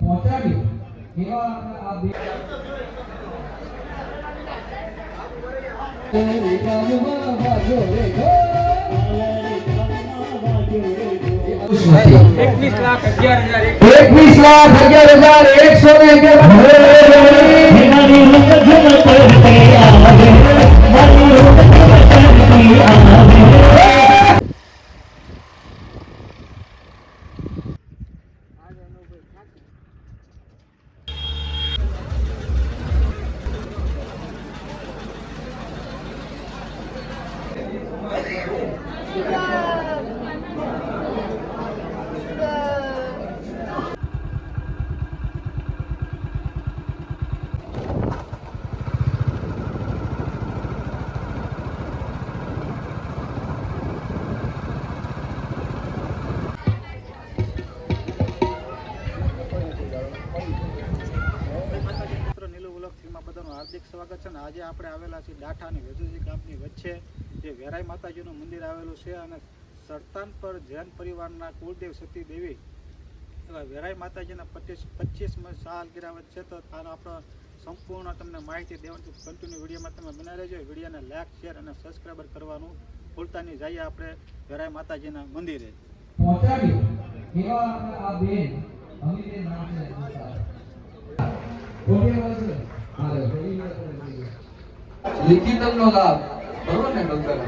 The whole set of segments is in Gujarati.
પહોંચાડ્યું એવા આ બે એકવીસ લાખ અગિયાર હજાર એક એકવીસ લાખ અગિયાર હજાર એકસો ને મિત્રો હાર્દિક સ્વાગત છે અને આજે આપણે આવેલા છીએ ડાઠા અને વેજુજી ગામની વચ્ચે, જે વેરાઈ માતાજીનું મંદિર આવેલું છે અને સરતાન પર જૈન પરિવારના કુળદેવ સતી દેવી એવા વેરાઈ માતાજીના પચીસ, પચીસમાં સાલ ગિરાવત છે. તો આપણો સંપૂર્ણ તમને માહિતી દેવાની કન્ટિન્યુ વિડીયોમાં તમે બનાવી રહેજો. વિડીયોને લાઈક શેર અને સબસ્ક્રાઈબર કરવાનું ભૂલતા નહીં. જઈએ આપણે જરાય માતાજીના મંદિરે. લિખિતમનો લાભ. બરોબર ને ડોક્ટર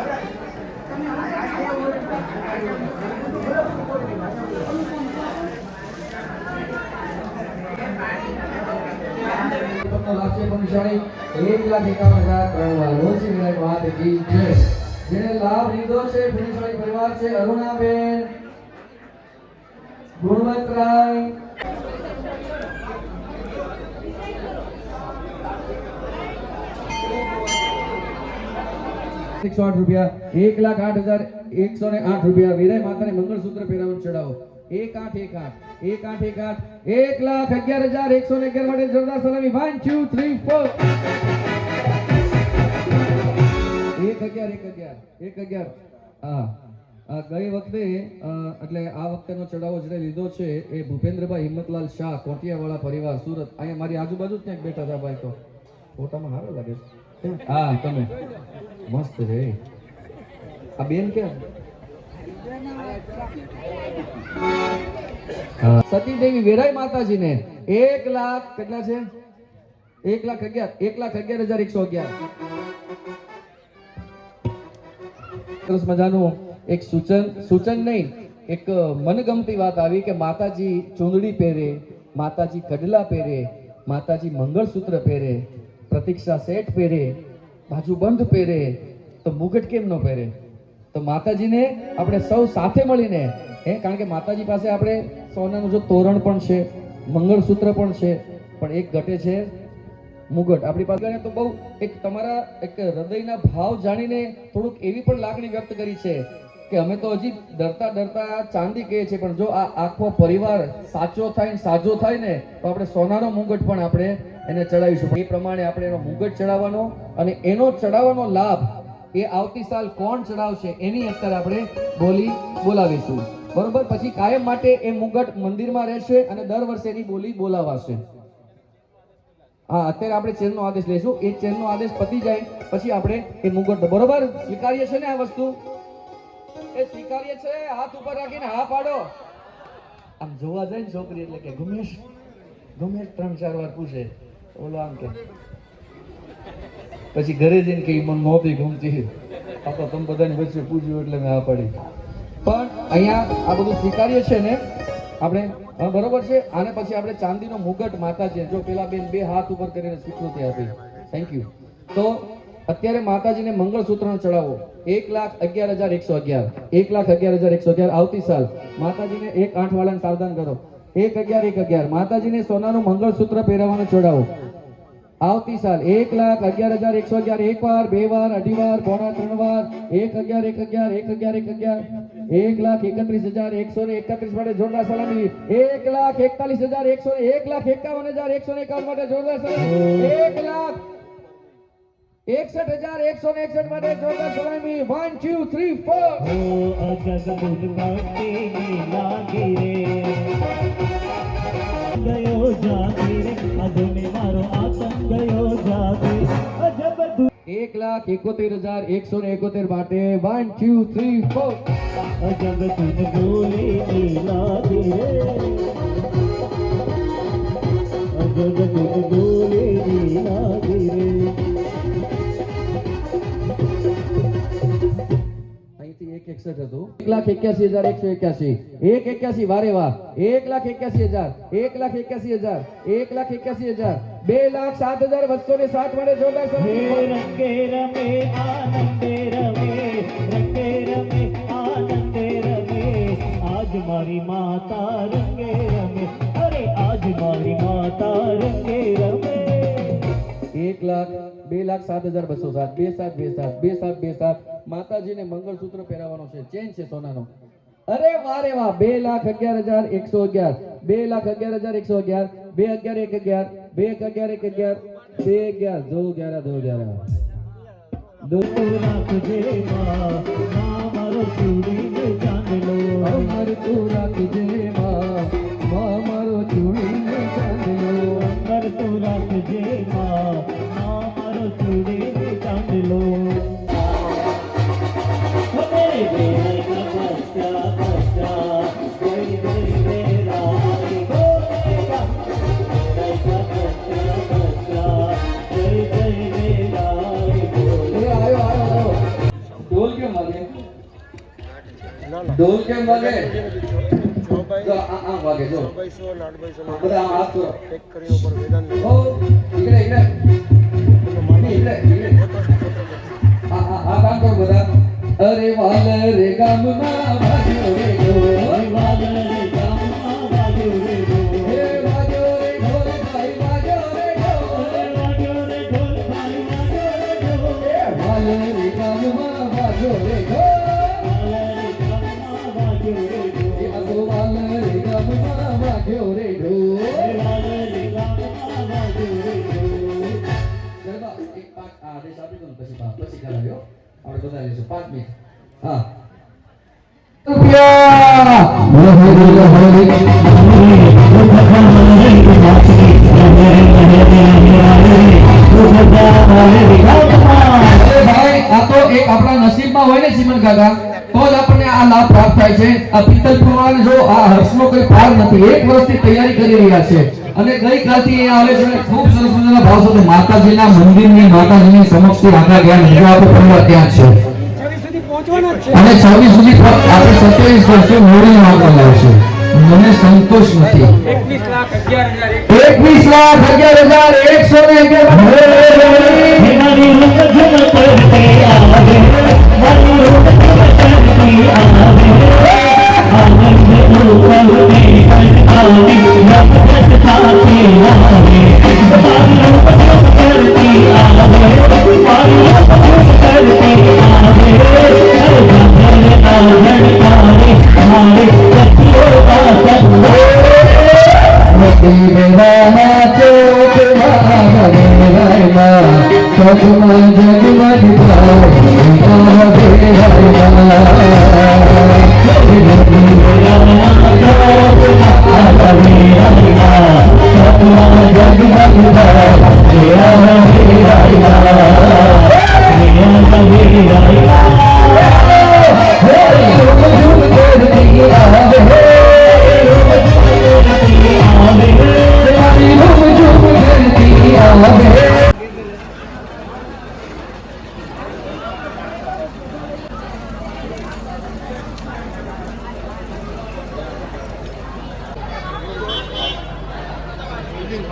તમને એક લાખ એકાવન હજાર વાત કી જય. જેને લાભ લીધો છે પરિવાર છે, અરુણાબેન, ગુણવંતરાય એકસો આઠ રૂપિયા, એક લાખ આઠ હજાર એકસો ને આઠ રૂપિયા. વિનય માતાને મંગળસૂત્ર પહેરાવવાનું ચડાવો. એક આઠ એક આઠ એક આઠ એક આઠ, એક લાખ અગિયાર હજાર એકસો ને અગિયાર માટે જોરદાર સલામી. વન ટુ થ્રી ફોર એક અગિયાર એક અગિયાર એક અગિયાર. હા. ગઈ વખતે એટલે આ વખતેનો ચડાવો જે લીધો છે એ ભૂપેન્દ્રભાઈ હિંમતલાલ શાહ કોટિયાવાળા પરિવાર, સુરત. અહીંયા મારી આજુબાજુ જ ક્યાંક બેઠા હતા ભાઈ તો. ફોટામાં સારો લાગે છે. હા, તમે. મસ્ત છે. આ બેન કેમ સતી દેવી વેરાઈ માતાજીને એક લાખ કેટલા છે? એક લાખ અગિયાર. એક લાખ અગિયાર હજાર એકસો અગિયાર. મજાનું એક સૂચન સૂચન નહીં, એક મનગમતી વાત આવી કે માતાજી ચૂંદડી પહેરે, માતાજી કડલા પહેરે, માતાજી મંગળસૂત્ર પહેરે પ્રતીક્ષા સેટ પહેરે, બાજુ બંધ પહેરે, તો મુગટ કેમ ન પહેરે? તો માતાજીને આપણે સૌ સાથે મળીને, હે, કારણ કે માતાજી પાસે આપણે સોનાનું જો તોરણ પણ છે, મંગળસૂત્ર પણ છે, પણ એક ઘટે છે મુગટ. આપણી પાસે તો બહુ એક તમારા એક હૃદયના ભાવ જાણીને થોડુંક એવી પણ લાગણી વ્યક્ત કરી છે કે અમે તો હજી ડરતા ડરતા ચાંદી કહીએ છીએ, પણ જો આ આખો પરિવાર સાચો થાય સાજો થાય ને, તો આપણે સોનાનો મુગટ પણ આપણે એને ચડાવીશું. એ પ્રમાણે આપણે એનો મુગટ ચડાવવાનો અને એનો ચડાવવાનો લાભ એ આવતી સાલ કોણ ચડાવશે એની અત્યારે આપણે બોલી બોલાવીશું. બરોબર? પછી કાયમ માટે એ મુગટ મંદિરમાં રહેશે અને દર વર્ષે એની બોલી બોલાવાશે. હા, અત્યારે આપણે ચેનનો આદેશ લઈશું. એ ચેનનો આદેશ પતી જાય પછી આપણે એ મુગટ બરોબર સ્વીકારીએ છે ને આ વસ્તુ? એ સ્વીકારીએ છે હાથ ઉપર રાખીને હા પાડો. આમ જોવા જાય ને છોકરી એટલે કે ગુમેશ ગુમેશ ત્રણ ચાર વાર પૂછે. ઓલો આમ કે. પછી ઘરે જઈને કે મને નહોતી ગમતી. આ તો તમે બધાની વચ્ચે પૂછ્યું એટલે મેં આ પાડી. પણ અહીંયા આ બધું સ્વીકાર્ય છે ને, આપણે બરોબર છે? આને પછી આપણે ચાંદીનો મુગટ માતાજી જો પેલા બેન બે હાથ ઉપર કરીને સ્વીકૃતિ આપી. થેન્ક યુ તો અત્યારે માતાજીને મંગળસૂત્રનો ચડાવો. એક લાખ અગિયાર હજાર એકસો અગિયાર. એક લાખ અગિયાર હજાર એકસો અગિયાર આવતી સાલ. માતાજીને એક આઠ વાળાને સાવધાન કરો. એક અગિયાર એક અગિયાર. માતાજીને સોનાનું મંગળસૂત્ર પહેરાવવાનો છોડાવો આવતી સાલ એક લાખ અગિયાર હજાર એકસો અગિયાર. એક વાર, બે વાર, અઢી વાર, પોણા ત્રણ વાર. એક અગિયાર એક અગિયાર એક અગિયાર એક અગિયાર. એક લાખ એકત્રીસ હજાર એકસો ને એકત્રીસ માટે જોરદાર સલામી. એક લાખ એકતાલીસ હજાર એકસો એક લાખ એકાવન હજાર એકસો ને એકાવન માટે જોરદાર સલામી. એક લાખ એકસઠ હજાર એકસો ને એકસઠ માટે જોરદાર સલામી વન ટુ થ્રી ફોર ઓ અજબ બુદ્ધવતી લાગી રે ગયો જાગી રે અધુને મારો આતંક ગયો જાગી અજબ દુ- એક લાખ એકોતેર હજાર એકસો ને એકોતેર માટે વન ટુ થ્રી ફોર અજબ તુમ બોલી લાગી રે અજબ એકસઠ હતું એક લાખ એક્યાસી હજાર એકસો એક્યાસી એક એક્યાસી વારે વાહ એક લાખ એક્યાસી હજાર એક લાખ એક્યાસી હજાર એક લાખ એક્યાસી હજાર બે લાખ સાત હજાર બસો ને સાત માટે જોરદાર હે સલામી. રંગે રમે આનંદે રમે રંગે રમે આનંદે રમે આજ મારી માતા રંગે રમે અરે આજ મારી માતા રંગે રમે એક લાખ બે લાખ સાત હજાર બસો સાત બે સાત બે સાત બે સાત બે સાત માતાજીને મંગળસૂત્ર પહેરાવવાનો છે. ચેન છે સોનાનો. અરે વારે વાહ. બે લાખ અગિયાર હજાર એકસો અગિયાર. બે લાખ અગિયાર હજાર એકસો અગિયાર. બે અગિયાર એક અગિયાર. બે એક અગિયાર એક અગિયાર. બે અગિયાર. દો અગિયાર દો અગિયાર. રાખજે મારો ઢોલ કેમ વાગે? જો, આ આ વાગે, જો. બધા હાથ કરો ઓ ઇકડે ઇકડે ઇકડે આ આ આ કામ બધા. અરે વાલ રે ગામ ગામમાં વાગ્યો રે રે ગામમાં વાગ્યો રે ઢોલ. એ આ તો એક આપણે નસીબમાં હોય ને ચીમન કાકા તો જ આપણને આ લાભ પ્રાપ્ત થાય છે. આ પિત્તલ પુરવાને જો આ હર્ષનો કોઈ પાર નથી એક વર્ષથી તૈયારી કરી રહ્યા છે. અને ગઈ કાલથી અહીંયા આવે છે ખૂબ સરસ મજાના ભાવ સાથે માતાજીના મંદિરની માતાજીની સમક્ષથી આખા જ્ઞાન આપણો પરિવાર ત્યાં છે. અને છવ્વીસ સુધી આપણે સત્યાવીસ વર્ષે મોડી આપવામાં આવશે મને સંતોષ નથી. એકવીસ લાખ અગિયાર હજાર એકસો ને અગિયાર. Amém. দিন।